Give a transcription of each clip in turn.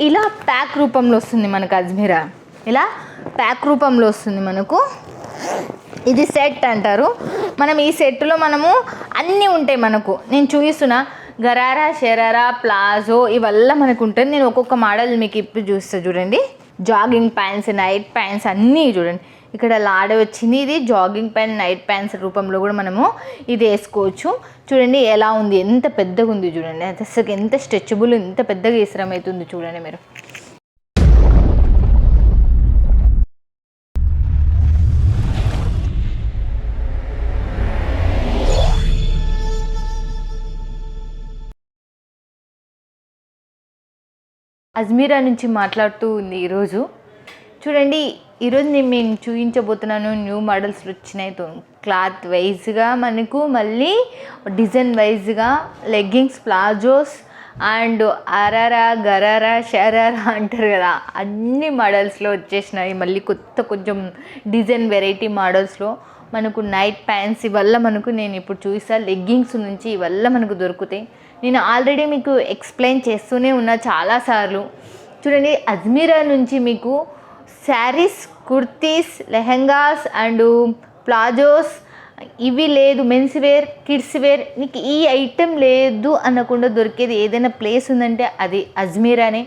ఇలా ప్యాక్ రూపంలో వస్తుంది మనకు అజ్మీరా. ఇలా ప్యాక్ రూపంలో వస్తుంది మనకు. ఇది సెట్ అంటారు. మనం ఈ సెట్లో మనము అన్నీ ఉంటాయి మనకు. నేను చూపిస్తున్నా గరారా షెరారా ప్లాజో ఇవల్ల మనకు ఉంటుంది నేను ఒక్కొక్క మోడల్ మీకు ఇప్పుడు చూస్తా చూడండి. జాగింగ్ ప్యాంట్స్ నైట్ ప్యాంట్స్ అన్నీ చూడండి. ఇక్కడ లాడ వచ్చింది ఇది. జాగింగ్ ప్యాంట్ నైట్ ప్యాంట్స్ రూపంలో కూడా మనము ఇది వేసుకోవచ్చు. చూడండి ఎలా ఉంది. ఎంత పెద్దగా ఉంది చూడండి. అసలు ఎంత స్ట్రెచబుల్ ఎంత పెద్దగా ఇసరం అవుతుంది చూడండి మీరు. అజ్మీరా నుంచి మాట్లాడుతూ ఉంది ఈరోజు. చూడండి ఈరోజు నేను మేము చూపించబోతున్నాను న్యూ మోడల్స్ వచ్చినాయి. తో- క్లాత్ వైజ్గా మనకు మళ్ళీ డిజైన్ వైజ్గా లెగ్గింగ్స్ ప్లాజోస్ అండ్ అరారా గరారా షరారా అంటారు కదా. అన్ని మోడల్స్లో వచ్చేసినాయి. మళ్ళీ కొత్త కొంచెం డిజైన్ వెరైటీ మోడల్స్లో మనకు నైట్ ప్యాంట్స్ ఇవల్ల మనకు నేను ఇప్పుడు చూసా లెగ్గింగ్స్ నుంచి ఇవల్ల మనకు దొరుకుతాయి. నేను ఆల్రెడీ మీకు ఎక్స్ప్లెయిన్ చేస్తూనే ఉన్నా చాలాసార్లు చూడండి అజ్మీరా నుంచి మీకు శారీస్ కుర్తీస్ లెహంగాస్ అండ్ ప్లాజోస్ ఇవి లేదు. మెన్స్ వేర్ కిడ్స్ వేర్ నీకు ఈ ఐటెం లేదు అనకుండా దొరికేది ఏదైనా ప్లేస్ ఉందంటే అది అజ్మీరానే.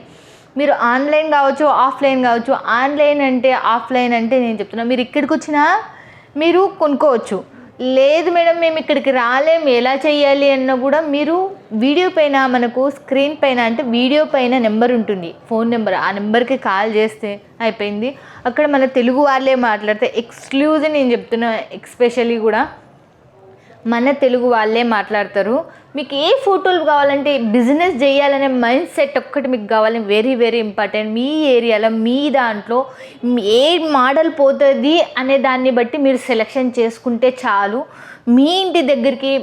మీరు ఆన్లైన్ కావచ్చు ఆఫ్లైన్ కావచ్చు ఆన్లైన్ అంటే ఆఫ్లైన్ అంటే నేను చెప్తున్నా. మీరు ఇక్కడికి వచ్చినా మీరు కొనుక్కోవచ్చు. లేదు మేడం మేము ఇక్కడికి రాలేము ఎలా చేయాలి అన్న కూడా మీరు వీడియో పైన మనకు స్క్రీన్ పైన అంటే వీడియో పైన నెంబర్ ఉంటుంది. ఫోన్ నెంబర్ ఆ నెంబర్కి కాల్ చేస్తే అయిపోయింది. అక్కడ మన తెలుగు వాళ్ళే మాట్లాడితే ఎక్స్క్లూజ్ నేను చెప్తున్నా ఎక్స్పెషల్లీ కూడా మన తెలుగు వాళ్ళే మాట్లాడతారు. మీకు ఏ ఫోటోలు కావాలంటే బిజినెస్ చేయాలనే మైండ్ సెట్ ఒక్కటి మీకు కావాలి వెరీ వెరీ ఇంపార్టెంట్ మీ ఏరియాలో మీ దాంట్లో ఏ మోడల్ పోతుంది అనే దాన్ని బట్టి మీరు సెలెక్షన్ చేసుకుంటే చాలు. మీ ఇంటి దగ్గరికి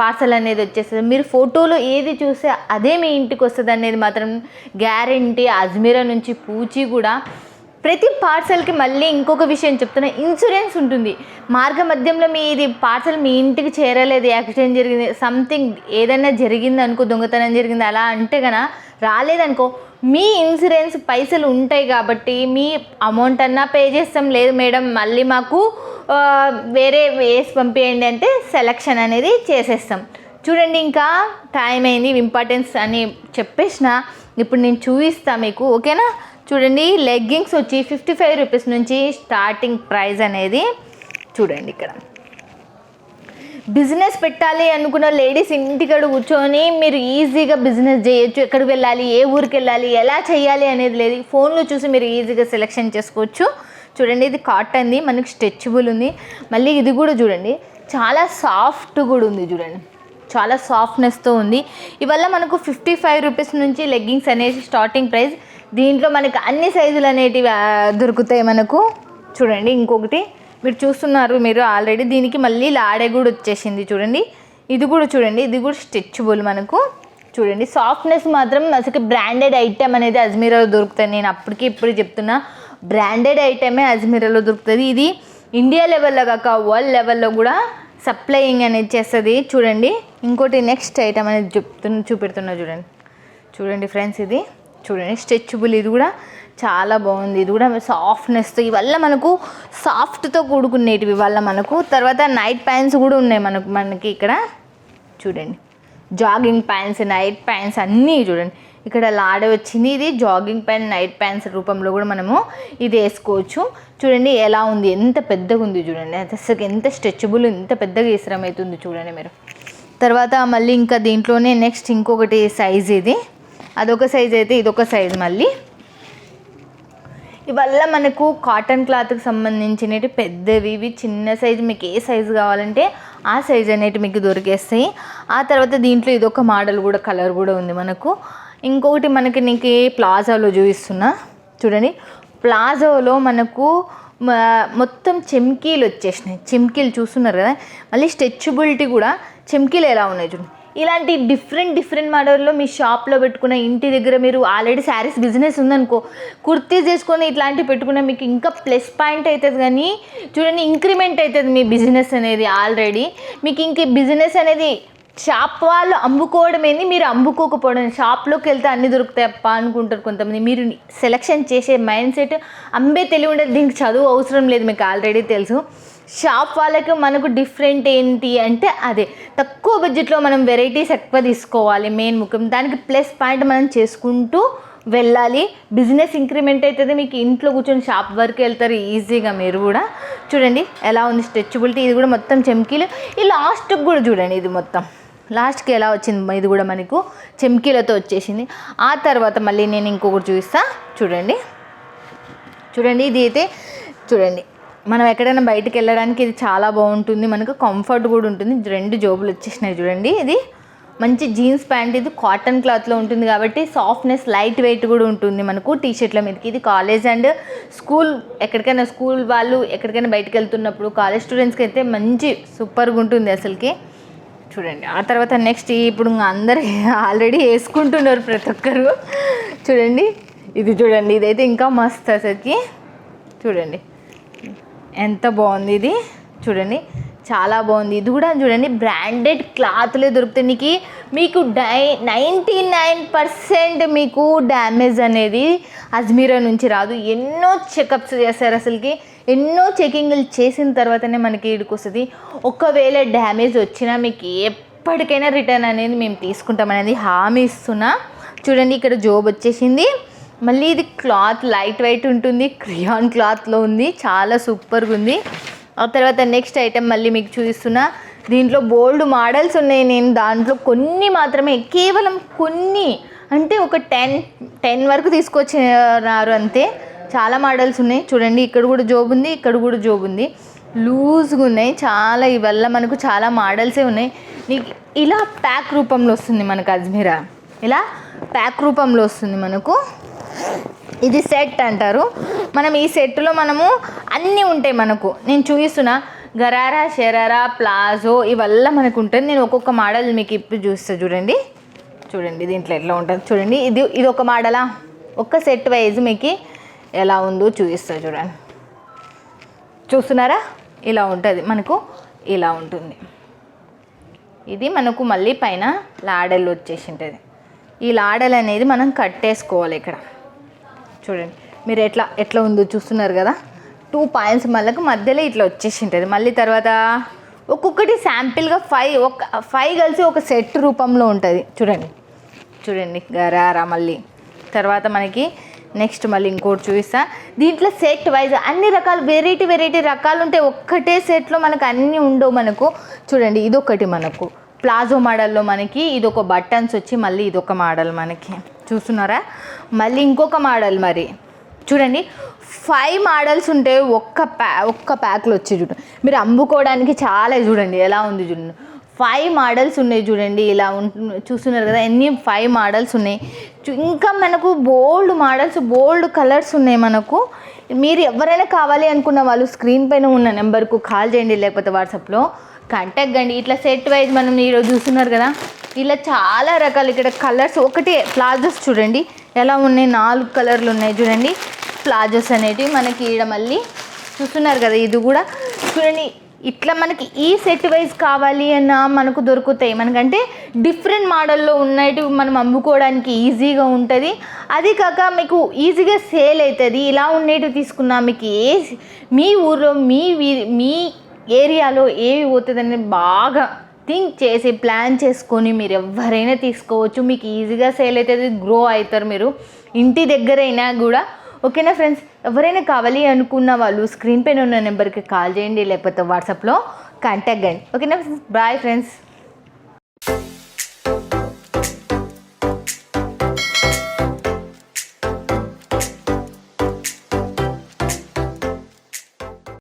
పార్సల్ అనేది వచ్చేస్తుంది. మీరు ఫోటోలో ఏది చూస్తే అదే మీ ఇంటికి వస్తుంది అనేది మాత్రం గ్యారంటీ అజ్మీరా నుంచి పూచి కూడా ప్రతి పార్సల్కి మళ్ళీ ఇంకొక విషయం చెప్తున్నా. ఇన్సూరెన్స్ ఉంటుంది. మార్గ మధ్యంలో మీ ఇది పార్సల్ మీ ఇంటికి చేరలేదు యాక్సిడెంట్ జరిగింది సంథింగ్ ఏదైనా జరిగింది అనుకో దొంగతనం జరిగింది అలా అంటే కనుక రాలేదనుకో మీ ఇన్సూరెన్స్ పైసలు ఉంటాయి కాబట్టి మీ అమౌంట్ అన్నా పే చేస్తాం. లేదు మేడం మళ్ళీ మాకు వేరే వేసి పంపేయండి అంటే సెలక్షన్ అనేది చేసేస్తాం. చూడండి ఇంకా టైం అయింది ఇంపార్టెన్స్ అని చెప్పేసిన. ఇప్పుడు నేను చూపిస్తాను మీకు ఓకేనా? చూడండి లెగ్గింగ్స్ వచ్చి ఫిఫ్టీ ఫైవ్ రూపీస్ నుంచి స్టార్టింగ్ ప్రైస్ అనేది చూడండి ఇక్కడ. బిజినెస్ పెట్టాలి అనుకున్న లేడీస్ ఇంటికాడ కూర్చొని మీరు ఈజీగా బిజినెస్ చేయొచ్చు. ఎక్కడికి వెళ్ళాలి ఏ ఊరికి వెళ్ళాలి ఎలా చేయాలి అనేది లేదు. ఫోన్లో చూసి మీరు ఈజీగా సెలెక్షన్ చేసుకోవచ్చు. చూడండి ఇది కాటన్ది మనకి స్ట్రెచబుల్ ఉంది. మళ్ళీ ఇది కూడా చూడండి చాలా సాఫ్ట్ కూడా ఉంది చూడండి. చాలా సాఫ్ట్నెస్తో ఉంది. ఇవల్ల మనకు ఫిఫ్టీ ఫైవ్ రూపీస్ నుంచి లెగ్గింగ్స్ అనేసి స్టార్టింగ్ ప్రైస్ దీంట్లో మనకు అన్ని సైజులు అనేటివి దొరుకుతాయి మనకు. చూడండి ఇంకొకటి. మీరు చూస్తున్నారు మీరు ఆల్రెడీ. దీనికి మళ్ళీ లాడే కూడా వచ్చేసింది చూడండి. ఇది కూడా చూడండి ఇది కూడా స్ట్రెచ్బుల్ మనకు. చూడండి సాఫ్ట్నెస్ మాత్రం అసలు బ్రాండెడ్ ఐటెం అనేది అజ్మీరాలో దొరుకుతుంది నేను అప్పటికి ఇప్పుడు చెప్తున్నా బ్రాండెడ్ ఐటమే అజ్మీరాలో దొరుకుతుంది ఇది ఇండియా లెవెల్లో కాక వరల్డ్ లెవెల్లో కూడా సప్లయింగ్ అనేది చేస్తుంది. చూడండి ఇంకోటి నెక్స్ట్ ఐటమ్ అనేది చెప్తున్న చూపెడుతున్నా చూడండి. చూడండి ఫ్రెండ్స్ ఇది. చూడండి స్ట్రెచబుల్ ఇది కూడా చాలా బాగుంది. ఇది కూడా సాఫ్ట్నెస్తో ఇవల్ల మనకు సాఫ్ట్తో కూడుకునేటివి వల్ల మనకు. తర్వాత నైట్ ప్యాంట్స్ కూడా ఉన్నాయి మనకు మనకి ఇక్కడ. చూడండి జాగింగ్ ప్యాంట్స్ నైట్ ప్యాంట్స్ అన్నీ చూడండి. ఇక్కడ లాడ వచ్చింది ఇది జాగింగ్ ప్యాంట్ నైట్ ప్యాంట్స్ రూపంలో కూడా మనము ఇది వేసుకోవచ్చు. చూడండి ఎలా ఉంది ఎంత పెద్దగా ఉంది చూడండి. అసలు ఎంత స్ట్రెచబుల్ ఎంత పెద్దగా ఇసరం అవుతుంది చూడండి మీరు. తర్వాత మళ్ళీ ఇంకా దీంట్లోనే నెక్స్ట్ ఇంకొకటి సైజ్ ఇది. అదొక సైజ్ అయితే ఇదొక సైజ్ మళ్ళీ. ఇవల్ల మనకు కాటన్ క్లాత్కి సంబంధించినవి పెద్దవి ఇవి చిన్న సైజు మీకు ఏ సైజు కావాలంటే ఆ సైజ్ అనేటివి మీకు దొరికేస్తాయి. ఆ తర్వాత దీంట్లో ఇదొక మోడల్ కూడా కలర్ కూడా ఉంది మనకు. ఇంకొకటి మనకి నీకు ప్లాజాలో చూపిస్తున్నా చూడండి. ప్లాజోలో మనకు మొత్తం చెమ్కీలు వచ్చేసినాయి. చెమ్కీలు చూస్తున్నారు కదా? మళ్ళీ స్ట్రెచబిలిటీ కూడా చెమ్కీలు ఎలా ఉన్నాయి చూడండి. ఇలాంటి డిఫరెంట్ డిఫరెంట్ మోడల్లో మీ షాప్లో పెట్టుకున్న ఇంటి దగ్గర మీరు ఆల్రెడీ శారీస్ బిజినెస్ ఉందనుకో కుర్తీస్ చేసుకొని ఇట్లాంటివి పెట్టుకున్న మీకు ఇంకా ప్లస్ పాయింట్ అవుతుంది కానీ చూడండి ఇంక్రిమెంట్ అవుతుంది మీ బిజినెస్ అనేది ఆల్రెడీ మీకు ఇంక బిజినెస్ అనేది షాప్ వాళ్ళు అమ్ముకోవడం ఏంది? మీరు అమ్ముకోకపోవడం. షాప్లోకి వెళ్తే అన్ని దొరుకుతాయి అప్ప అనుకుంటారు కొంతమంది. మీరు సెలెక్షన్ చేసే మైండ్ సెట్ అమ్మే తెలివి ఉండదు. దీనికి చదువు అవసరం లేదు మీకు ఆల్రెడీ తెలుసు. షాప్ వాళ్ళకి మనకు డిఫరెంట్ ఏంటి అంటే అదే. తక్కువ బడ్జెట్లో మనం వెరైటీస్ ఎక్కువ తీసుకోవాలి మెయిన్ ముఖ్యం. దానికి ప్లస్ పాయింట్ మనం చేసుకుంటూ వెళ్ళాలి. బిజినెస్ ఇంక్రిమెంట్ అవుతుంది. మీకు ఇంట్లో కూర్చొని షాప్ వరకు వెళ్తారు. ఈజీగా మీరు కూడా. చూడండి ఎలా ఉంది స్ట్రెచబిలిటీ. ఇది కూడా మొత్తం చెమ్కీలు. ఈ లాస్ట్కి కూడా చూడండి ఇది మొత్తం. లాస్ట్కి ఎలా వచ్చింది? ఇది కూడా మనకు చెమ్కీలతో వచ్చేసింది. ఆ తర్వాత మళ్ళీ నేను ఇంకొకటి చూపిస్తా. చూడండి. చూడండి ఇది అయితే చూడండి. మనం ఎక్కడైనా బయటికి వెళ్ళడానికి ఇది చాలా బాగుంటుంది. మనకు కంఫర్ట్ కూడా ఉంటుంది. రెండు జోబులు వచ్చేసినాయి చూడండి. ఇది మంచి జీన్స్ ప్యాంట్. ఇది కాటన్ క్లాత్లో ఉంటుంది కాబట్టి సాఫ్ట్నెస్ లైట్ వెయిట్ కూడా ఉంటుంది మనకు టీ షర్ట్ల మీదకి. ఇది కాలేజ్ అండ్ స్కూల్ ఎక్కడికైనా స్కూల్ వాళ్ళు ఎక్కడికైనా బయటకు వెళ్తున్నప్పుడు కాలేజ్ స్టూడెంట్స్కి అయితే మంచి సూపర్గా ఉంటుంది అసలుకి. చూడండి. ఆ తర్వాత నెక్స్ట్ ఇప్పుడు ఇంకా అందరు ఆల్రెడీ వేసుకుంటున్నారు ప్రతి ఒక్కరు. చూడండి. ఇది చూడండి. ఇదైతే ఇంకా మస్తు అసలుకి. చూడండి. ఎంత బాగుంది ఇది? చూడండి. చాలా బాగుంది. ఇది కూడా చూడండి బ్రాండెడ్ క్లాత్లే దొరుకుతాయి. నీకు మీకు డై నైంటీ నైన్ పర్సెంట్ మీకు డ్యామేజ్ అనేది అజ్మీరా నుంచి రాదు. ఎన్నో చెకప్స్ చేస్తారు అసలుకి. ఎన్నో చెకింగ్లు చేసిన తర్వాతనే మనకి ఇడికొస్తుంది ఒకవేళ డ్యామేజ్ వచ్చినా మీకు ఎప్పటికైనా రిటర్న్ అనేది మేము తీసుకుంటాం అనేది హామీ ఇస్తున్నా. చూడండి ఇక్కడ జోబ్ వచ్చేసింది. మళ్ళీ ఇది క్లాత్ లైట్ వెయిట్ ఉంటుంది క్రియాన్ క్లాత్లో ఉంది చాలా సూపర్గా ఉంది. ఆ తర్వాత నెక్స్ట్ ఐటెం మళ్ళీ మీకు చూపిస్తున్నా. దీంట్లో బోల్డ్ మోడల్స్ ఉన్నాయి నేను దాంట్లో కొన్ని మాత్రమే కేవలం కొన్ని. అంటే ఒక టెన్ టెన్ వరకు తీసుకొచ్చినారు అంతే. చాలా మోడల్స్ ఉన్నాయి. చూడండి ఇక్కడ కూడా జోబు ఉంది ఇక్కడ కూడా జోబు ఉంది. లూజ్గా ఉన్నాయి చాలా. ఇవల్ల మనకు చాలా మోడల్సే ఉన్నాయి. నీకు ఇలా ప్యాక్ రూపంలో వస్తుంది మనకు అజ్మీరా. ఇలా ప్యాక్ రూపంలో వస్తుంది మనకు. ఇది సెట్ అంటారు. మనం ఈ సెట్లో మనము అన్నీ ఉంటాయి మనకు. నేను చూపిస్తున్నా గరారా షెరారా ప్లాజో ఇవల్ల మనకు ఉంటుంది నేను ఒక్కొక్క మోడల్ మీకు ఇప్పుడు చూస్తా చూడండి. చూడండి దీంట్లో ఎట్లా ఉంటుంది చూడండి. ఇది ఇది ఒక మోడలా? ఒక్క సెట్ వైజ్ మీకు ఎలా ఉందో చూపిస్తా చూడండి. చూస్తున్నారా? ఇలా ఉంటుంది మనకు ఇలా ఉంటుంది. ఇది మనకు మళ్ళీ పైన లాడలు వచ్చేసి ఉంటుంది ఈ లాడలు అనేది మనం కట్టేసుకోవాలి ఇక్కడ. చూడండి. మీరు ఎట్లా ఎట్లా ఉందో చూస్తున్నారు కదా? టూ పాయింట్స్ మళ్ళీ మధ్యలో ఇట్లా వచ్చేసి ఉంటుంది మళ్ళీ తర్వాత ఒక్కొక్కటి శాంపిల్గా ఫైవ్ ఒక ఫైవ్ కలిసి ఒక సెట్ రూపంలో ఉంటుంది. చూడండి. చూడండి గరారా మళ్ళీ. తర్వాత మనకి నెక్స్ట్ మళ్ళీ ఇంకోటి చూపిస్తా. దీంట్లో సెట్ వైజ్ అన్ని రకాలు వెరైటీ వెరైటీ రకాలు ఉంటాయి ఒక్కటే సెట్లో మనకు అన్నీ ఉండవు మనకు. చూడండి ఇదొకటి మనకు. ప్లాజో మోడల్లో మనకి ఇదొక బటన్స్ వచ్చి మళ్ళీ ఇదొక మోడల్ మనకి. చూస్తున్నారా? మళ్ళీ ఇంకొక మోడల్ మరి. చూడండి ఫైవ్ మోడల్స్ ఉంటే ఒక్క ప్యా ఒక్క ప్యాక్లో వచ్చి చూడండి మీరు అమ్ముకోవడానికి చాలా చూడండి ఎలా ఉంది చూడండి. ఫైవ్ మోడల్స్ ఉన్నాయి చూడండి ఇలా ఉంటు చూస్తున్నారు కదా ఎన్ని ఫైవ్ మోడల్స్ ఉన్నాయి. ఇంకా మనకు బోల్డ్ మోడల్స్ బోల్డ్ కలర్స్ ఉన్నాయి మనకు. మీరు ఎవరైనా కావాలి అనుకున్న వాళ్ళు స్క్రీన్ పైన ఉన్న నెంబర్కు కాల్ చేయండి లేకపోతే వాట్సాప్లో. కంటగ్గండి ఇట్లా సెట్ వైజ్ మనం ఈరోజు చూస్తున్నారు కదా ఇలా చాలా రకాలు ఇక్కడ కలర్స్ ఒకటి ప్లాజోస్ చూడండి. ఎలా ఉన్నాయి? నాలుగు కలర్లు ఉన్నాయి చూడండి. ప్లాజోస్ అనేటివి మనకి ఈడ మళ్ళీ చూస్తున్నారు కదా ఇది కూడా. చూడండి ఇట్లా మనకి ఈ సెట్ వైజ్ కావాలి అన్న మనకు దొరుకుతాయి. మనకంటే డిఫరెంట్ మోడల్లో ఉన్నట్టు మనం అమ్ముకోవడానికి ఈజీగా ఉంటుంది. అది కాక మీకు ఈజీగా సేల్ అవుతుంది. ఇలా ఉండేటివి తీసుకున్నా మీకు ఏ మీ ఊర్లో మీ వీ- మీ ఏరియాలో ఏవి పోతుందని బాగా థింక్ చేసి ప్లాన్ చేసుకొని మీరు ఎవరైనా తీసుకోవచ్చు. మీకు ఈజీగా సేల్ అవుతుంది గ్రో అవుతారు మీరు. ఇంటి దగ్గరైనా కూడా ఓకేనా ఫ్రెండ్స్? ఎవరైనా కావాలి అనుకున్న వాళ్ళు స్క్రీన్ పైన ఉన్న నెంబర్కి కాల్ చేయండి లేకపోతే వాట్సాప్లో కాంటాక్ట్ చేయండి. ఓకేనా బాయ్ ఫ్రెండ్స్.